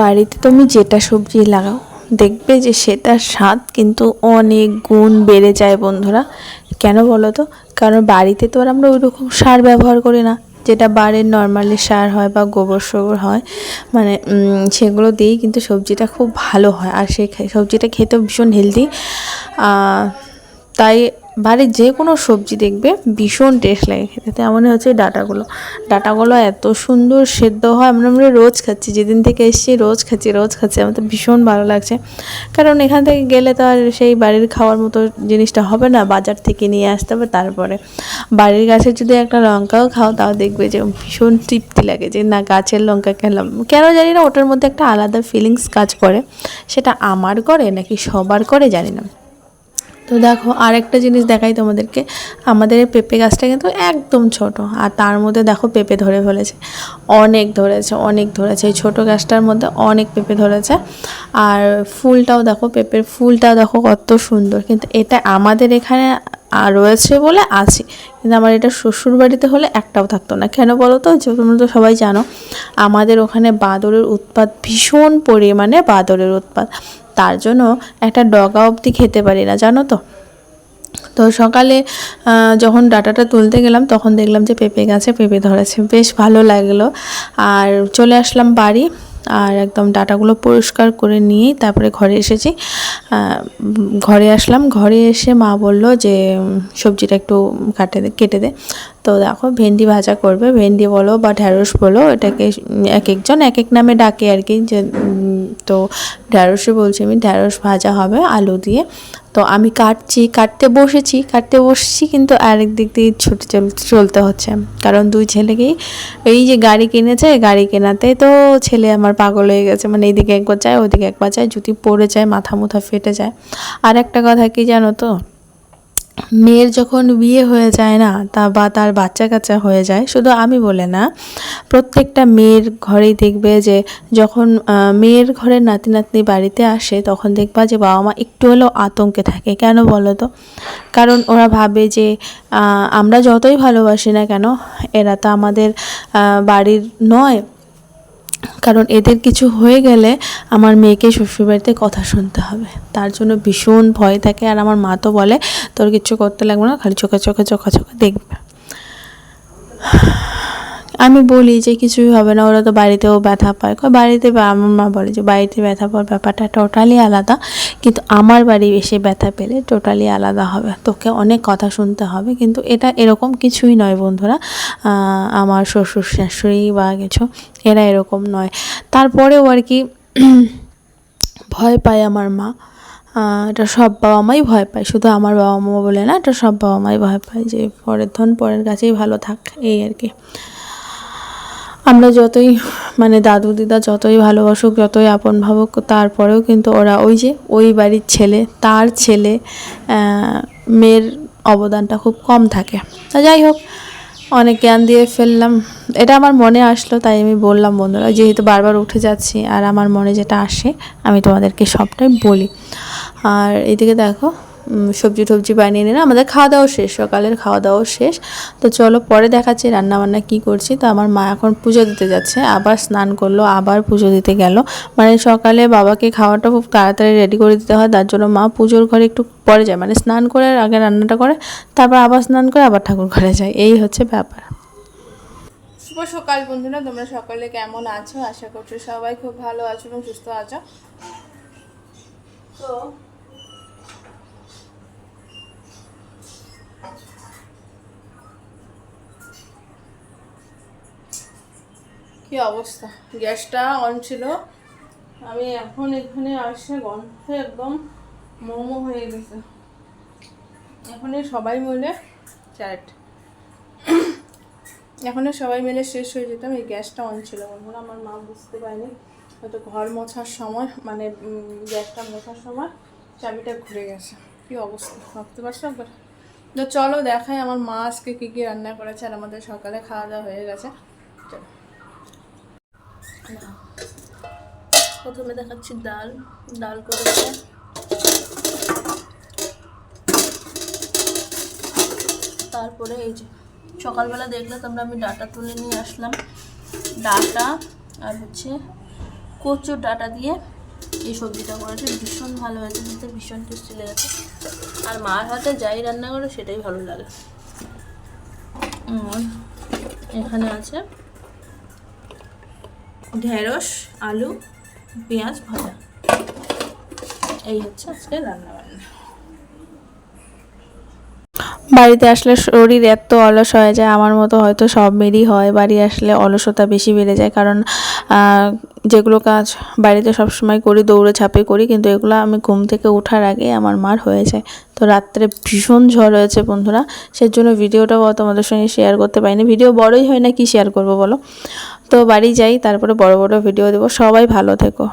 বাড়িতে তুমি যেটা সবজি লাগাও, দেখবে যে সেটার স্বাদ কিন্তু অনেক গুণ বেড়ে যায় বন্ধুরা। কেন বলো তো? কারণ বাড়িতে তো আর আমরা ওই রকম সার ব্যবহার করি না, যেটা বাড়ির নর্মালি সার হয় বা গোবর সোবর হয়। মানে সেগুলো দিয়েই কিন্তু সবজিটা খুব ভালো হয়। আর সেই সবজিটা খেতেও ভীষণ হেলদি তাই বাড়ির যে কোনো সবজি দেখবে ভীষণ টেস্ট লাগে খেতে। তেমন হচ্ছে ডাটাগুলো। ডাটাগুলো এত সুন্দর সেদ্ধ হয়, আমরা আমরা রোজ খাচ্ছি, যেদিন থেকে এসেছি রোজ খাচ্ছি রোজ খাচ্ছি, আমার তো ভীষণ ভালো লাগছে। কারণ এখান থেকে গেলে তো আর সেই বাড়ির খাওয়ার মতো জিনিসটা হবে না, বাজার থেকে নিয়ে আসতে হবে তারপরে। বাড়ির গাছের যদি একটা লঙ্কাও খাও, তাও দেখবে যে ভীষণ তৃপ্তি লাগে যে না, গাছের লঙ্কা খেলাম। কেন জানি না, ওটার মধ্যে একটা আলাদা ফিলিংস কাজ করে। সেটা আমার করে নাকি সবার করে জানি না। তো দেখো, আরেকটা জিনিস দেখাই তোমাদেরকে। আমাদের এই পেঁপে গাছটা কিন্তু একদম ছোট, আর তার মধ্যে দেখো পেঁপে ধরে ফেলেছে। অনেক ধরেছে অনেক ধরেছে। এই ছোটো গাছটার মধ্যে অনেক পেঁপে ধরেছে। আর ফুলটাও দেখো, পেঁপের ফুলটাও দেখো কত সুন্দর। কিন্তু এটা আমাদের এখানে আ- রয়েছে বলে আছে। কিন্তু আমার এটা শ্বশুর বাড়িতে হলে একটাও থাকতো না। কেন বলো তো? যে তোমরা তো সবাই জানো, আমাদের ওখানে বাদরের উৎপাত ভীষণ পরিমাণে বাদরের উৎপাত। তার জন্য একটা ডগা অবধি খেতে পারি না, জানো তো? তো সকালে যখন ডাটাটা তুলতে গেলাম, তখন দেখলাম যে পেঁপে গাছে পেঁপে ধরেছে। বেশ ভালো লাগল। আর চলে আসলাম বাড়ি, আর একদম ডাটাগুলো পরিষ্কার করে নিয়েই তারপরে ঘরে এসেছি। ঘরে আসলাম, ঘরে এসে মা বলল যে, সবজিটা একটু কাটে কেটে দে। তো দেখো, ভেন্ডি ভাজা করবে। ভেন্ডি বলো বা ঢ্যাঁড়স বলো, এটাকে এক একজন এক এক নামে ডাকে আর কি, যে তো ঢ্যাঁড়সে বলছি আমি, ঢ্যাঁড়স ভাজা হবে আলু দিয়ে। তো আমি কাটছি, কাটতে বসেছি, কাটতে বসছি কিন্তু আরেক দিক দিয়ে ছুটে চলতে চলতে হচ্ছে। কারণ দুই ছেলেকেই এই যে গাড়ি কিনেছে, গাড়ি কেনাতে তো ছেলে আমার পাগল হয়ে গেছে। মানে এইদিকে একবার যায়, ওইদিকে একবার যায়, যদি পড়ে যায়, মাথা মুথা ফেটে যায়। আর একটা কথা কি জানো তো? মেয়ের যখন বিয়ে হয়ে যায় না, তা বা তার বাচ্চা কাচ্চা হয়ে যায়, শুধু আমি বলে না, প্রত্যেকটা মেয়ের ঘরেই দেখবে যে যখন মেয়ের ঘরের নাতি নাতনি বাড়িতে আসে, তখন দেখবা যে বাবা মা একটু হলেও আতঙ্কে থাকে। কেন বলো তো? কারণ ওরা ভাবে যে আমরা যতই ভালোবাসি না কেন, এরা তো আমাদের বাড়ির নয়। কারণ এদের কিছু হয়ে গেলে আমার মেয়েকে শ্বশুরবাড়িতে কথা শুনতে হবে। তার জন্য ভীষণ ভয় থাকে আর আমার মা তো বলে, তোর কিছু করতে লাগবে না, খালি চোখে চোখে চোখে চোখে দেখবে। আমি বলি যে কিছুই হবে না, ওরা তো বাড়িতেও ব্যথা পায়। বাড়িতে আমার মা বলে যে বাড়িতে ব্যথা পাওয়ার ব্যাপারটা টোটালি আলাদা। কিন্তু আমার বাড়ি এসে ব্যথা পেলে টোটালি আলাদা হবে। তোকে অনেক কথা শুনতে হবে, কিন্তু এটা এরকম কিছুই নয় বন্ধুরা। আমার শ্বশুর, শাশুড়ি বা কিছু, এরা এরকম নয়। তারপরেও আর কি ভয় পায় আমার মা। এটা সব বাবা মাই ভয় পায়। শুধু আমার বাবা মা বলে না, এটা সব বাবা মাই ভয় পায় যে পরের ধন পরের কাছেই ভালো থাক, এই আর কি। আমরা যতই মানে দাদু দিদা যতই ভালোবাসুক, যতই আপন ভাবুক, তারপরেও কিন্তু ওরা ওই যে, ওই বাড়ির ছেলে, তার ছেলে মেয়ের অবদানটা খুব কম থাকে। তা যাই হোক, অনেক জ্ঞান দিয়ে ফেললাম। এটা আমার মনে আসলো, তাই আমি বললাম, বন্ধুরা, যেহেতু বারবার উঠে যাচ্ছি, আর আমার মনে যেটা আসে, আমি তোমাদেরকে সবটাই বলি। আর এদিকে দেখো সবজি টবজি বানিয়ে নিলাম। আমাদের খাওয়া দাওয়া শেষ, সকালের খাওয়া দাওয়া শেষ। তো চলো পরে দেখাচ্ছি রান্না বান্না কী করছি। তো আমার মা এখন পুজো দিতে যাচ্ছে, আবার স্নান করল, আবার পুজো দিতে গেল। মানে সকালে বাবাকে খাওয়াটা খুব তাড়াতাড়ি রেডি করে দিতে হয়, তার জন্য মা পুজোর ঘরে একটু পরে যায়। মানে স্নান করে, আগে রান্নাটা করে, তারপর আবার স্নান করে, আবার ঠাকুর ঘরে যায়। এই হচ্ছে ব্যাপার। শুভ সকাল বন্ধুরা, তোমরা সকালে কেমন আছো? আশা করছ সবাই খুব ভালো আছো এবং সুস্থ আছো। তো কি অবস্থা? গ্যাসটা অন ছিল। আমি এখন এখানে আসে গন্ধে একদম মোমো হয়ে গেছে। এখন সবাই মিলে চ্যাট এখন সবাই মিলে শেষ হয়ে যেতাম, এই গ্যাসটা অন ছিল। বন্ধুরা, আমার মা বুঝতে পারেনি। হয়তো ঘর মোছার সময় মানে গ্যাসটা মোছার সময় চাবিটা ঘুরে গেছে। কি অবস্থা? ভাবতে পারছ একবার? তো চলো দেখাই আমার মা আজকে কী কী রান্না করেছে আর আমাদের সকালে খাওয়া দাওয়া হয়ে গেছে। চলো। প্রথমে দেখাচ্ছি ডাল ডাল করেছে। তারপরে এই যে, সকালবেলা দেখলে তোমরা আমি ডাটা তুলে নিয়ে আসলাম। ডাটা আর হচ্ছে কচুর ডাটা দিয়ে এই সবজিটা করেছে। ভীষণ ভালো হয়েছে, খেতে ভীষণ টেস্টি লেগেছে। আর মার হাতে যাই রান্না করে সেটাই ভালো লাগে। এখানে আছে ঢেঁড়স, আলু, পেঁয়াজ ভাজা। এই হচ্ছে আজকে রান্নাবান্না। বাড়িতে আসলে শরীর এত অলস হয়ে যায়, আমার মতো হয়তো সব মেয়েরই হয়। বাড়ি আসলে অলসতা বেশি বেড়ে যায়, কারণ যেগুলো কাজ বাড়িতে সবসময় করি, দৌড়ে ঝাঁপে করি, কিন্তু এগুলো আমি ঘুম থেকে ওঠার আগে আমার মার হয়ে যায়। তো রাত্রে ভীষণ ঝড় হয়েছে বন্ধুরা সেই জন্য ভিডিওটাও তোমাদের সঙ্গে শেয়ার করতে পারিনি। ভিডিও বড়ই হয় না, কি শেয়ার করব বলো? তো বাড়ি যাই, তারপরে বড় বড় ভিডিও দেবো। সবাই ভালো থেকো।